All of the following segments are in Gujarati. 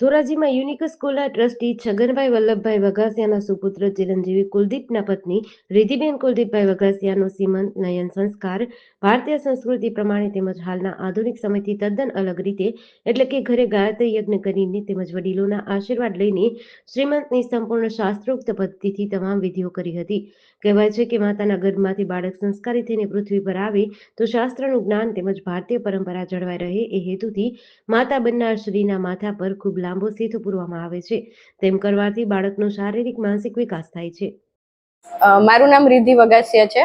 ધોરાજીમાં યુનિક સ્કૂલના ટ્રસ્ટી છગનભાઈ વલ્લભભાઈ વઘાસિયાના સુપુત્ર ચિરંજીવી કુલદીપના પત્ની રિધિબેન કુલદીપભાઈ વઘાસિયાનો સીમંત નયન સંસ્કાર ભારતીય સંસ્કૃતિ પ્રમાણે તેમજ હાલના આધુનિક સમયથી તદ્દન અલગ રીતે એટલે કે ઘરે ગાયત્રી યજ્ઞ કરીને તેમજ વડીલોના આશીર્વાદ લઈને શ્રીમંતની સંપૂર્ણ શાસ્ત્રોક્ત પદ્ધતિથી તમામ વિધિઓ કરી હતી. કહેવાય છે કે માતાના ગર્ભમાંથી બાળક સંસ્કારી થઈને પૃથ્વી પર આવે તો શાસ્ત્રનું જ્ઞાન તેમજ ભારતીય પરંપરા જળવાઈ રહે એ હેતુથી માતા બનનાર શ્રીના માથા પર ખૂબ લાંબો સેતુ પૂરવામાં આવે છે. તેમ કરવાથી બાળકનો શારીરિક, માનસિક વિકાસ થાય છે. મારું નામ રિદ્ધિ વગાસિયા છે.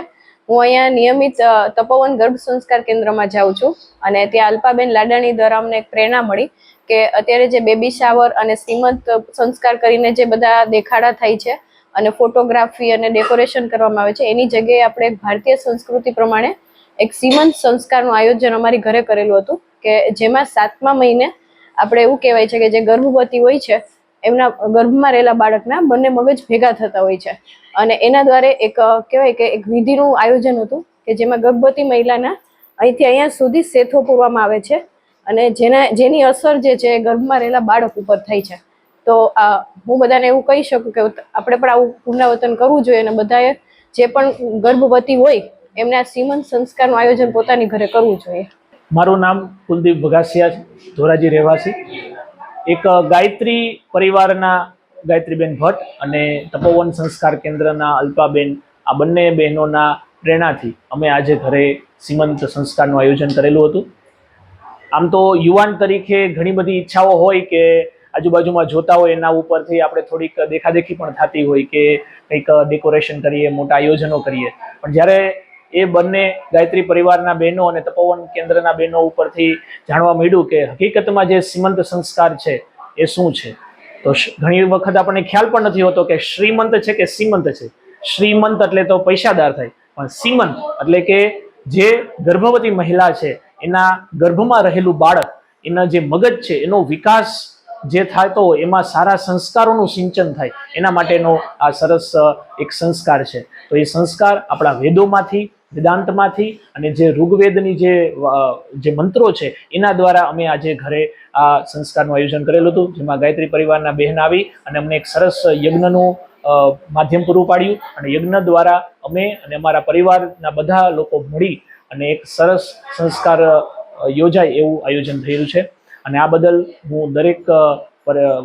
હું અહીંયા નિયમિત તપોવન ગર્ભ સંસ્કાર કેન્દ્રમાં જાઉં છું અને ત્યાં અલ્પાબેન લાડાણી દ્વારા અમને એક પ્રેરણા મળી કે અત્યારે જે બેબી શાવર અને શ્રીમંત સંસ્કાર કરીને જે બધા દેખાડા થાય છે અને ફોટોગ્રાફી અને ડેકોરેશન કરવામાં આવે છે, એની જગ્યાએ આપણે ભારતીય સંસ્કૃતિ પ્રમાણે એક શ્રીમંત સંસ્કારનું આયોજન અમારી ઘરે કરેલું હતું કે જેમાં સાતમા મહિને આપણે એવું કહેવાય છે કે જે ગર્ભવતી હોય છે, એમના ગર્ભમાં રહેલા બાળકના બંને મગજ ભેગા થતા હોય છે. અને એના દ્વારા એક કહેવાય કે એક વિધિનું આયોજન હતું કે જેમાં ગર્ભવતી મહિલાના અહીંથી અહીંયા સુધી સેથો પૂરવામાં આવે છે અને જેના, જેની અસર જે છે ગર્ભમાં રહેલા બાળક ઉપર થાય છે. તો આ હું બધાને એવું કહી શકું કે આપણે પણ આવું પુનરાવર્તન કરવું જોઈએ અને બધાએ જે પણ ગર્ભવતી હોય એમને આ સીમંત સંસ્કારનું આયોજન પોતાની ઘરે કરવું જોઈએ. મારું નામ કુલદીપ ભગાસિયા છે, ધોરાજી રહેવાસી. એક ગાયત્રી પરિવારના ગાયત્રીબેન ભટ્ટ અને તપોવન સંસ્કાર કેન્દ્રના અલ્પાબેન આ બંને બહેનોના પ્રેરણાથી અમે આજે ઘરે સીમંત સંસ્કારનું આયોજન કરેલું હતું. આમ તો યુવાન તરીકે ઘણી બધી ઈચ્છાઓ હોય કે આજુબાજુમાં જોતા હોય એના ઉપરથી આપણે થોડીક દેખાદેખી પણ થતી હોય કે કંઈક ડેકોરેશન કરીએ મોટા આયોજનો કરીએ. પણ જ્યારે એ બંને ગાયત્રી પરિવારના બહેનો અને તપોવન કેન્દ્રના બહેનો ઉપરથી જાણવા મળ્યું કે હકીકતમાં જે શ્રીમંત સંસ્કાર છે એ શું છે? તો ઘણી વખત આપણને ખ્યાલ પણ નથી હોતો કે શ્રીમંત છે કે શ્રીમંત છે. શ્રીમંત એટલે તો પૈસાદાર થાય, પણ શ્રીમંત એટલે કે જે ગર્ભવતી મહિલા છે, એના ગર્ભમાં રહેલું બાળક, એના જે મગજ છે, એનો વિકાસ જે થતો હોય એમાં સારા સંસ્કારોનું સિંચન થાય, એના માટેનો આ સરસ એક સંસ્કાર છે. તો એ સંસ્કાર આપણા વેદોમાંથી વેદાંતમાંથી અને જે ઋગ્વેદની જે જે મંત્રો છે, એના દ્વારા અમે આજે ઘરે આ સંસ્કારનું આયોજન કરેલું હતું, જેમાં ગાયત્રી પરિવારના બહેન આવી અને અમને એક સરસ યજ્ઞનું માધ્યમ પૂરું પાડ્યું. અને યજ્ઞ દ્વારા અમે અને અમારા પરિવારના બધા લોકો મળી અને એક સરસ સંસ્કાર યોજાય એવું આયોજન થયેલું છે. અને આ બદલ હું દરેક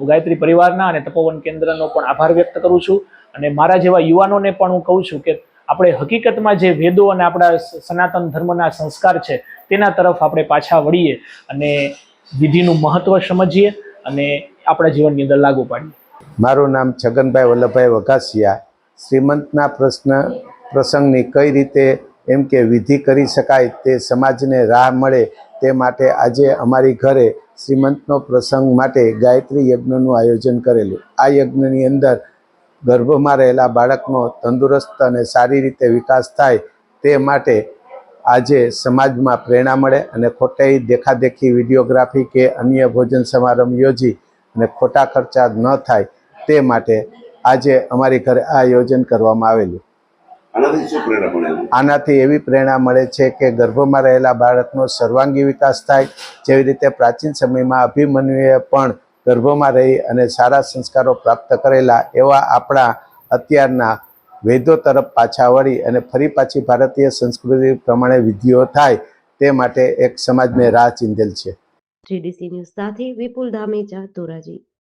ગાયત્રી પરિવારના અને તપોવન કેન્દ્રનો પણ આભાર વ્યક્ત કરું છું. અને મારા જેવા યુવાનોને પણ હું કહું છું કે આપણે હકીકતમાં જે વેદો અને આપણા સનાતન ધર્મના સંસ્કાર છે, તેના તરફ આપણે પાછા વળીએ અને વિધિનું મહત્વ સમજીએ અને આપણા જીવનની અંદર લાગુ પાડીએ. મારું નામ છગનભાઈ વલ્લભભાઈ વઘાસિયા. શ્રીમંતના પ્રશ્ન, પ્રસંગની કઈ રીતે એમ કે વિધિ કરી શકાય તે સમાજને રાહ મળે તે માટે આજે અમારી ઘરે શ્રીમંતનો પ્રસંગ માટે ગાયત્રી યજ્ઞનું આયોજન કરેલું. આ યજ્ઞની અંદર ગર્ભમાં રહેલા બાળકનો તંદુરસ્ત અને સારી રીતે વિકાસ થાય તે માટે આજે સમાજમાં પ્રેરણા મળે અને ખોટી દેખાદેખી વિડીયોગ્રાફી કે અન્ય ભોજન સમારંભ યોજી અને ખોટા ખર્ચા ન થાય તે માટે આજે અમારી ઘરે આ આયોજન કરવામાં આવેલું? આનાથી એવી પ્રેરણા મળે છે કે ગર્ભમાં રહેલા બાળકનો સર્વાંગી વિકાસ થાય જેવી રીતે પ્રાચીન સમયમાં અભિમન્યુએ પણ ગર્ભમાં રહી અને સારા સંસ્કારો પ્રાપ્ત કરેલા એવા આપણા અત્યારના વેદો તરફ પાછા વળી અને ફરી પાછી ભારતીય સંસ્કૃતિ પ્રમાણે વિધિઓ થાય તે માટે એક સમાજને રાહ ચીંધેલ છે. વિપુલ ધામેચા ધોરાજી.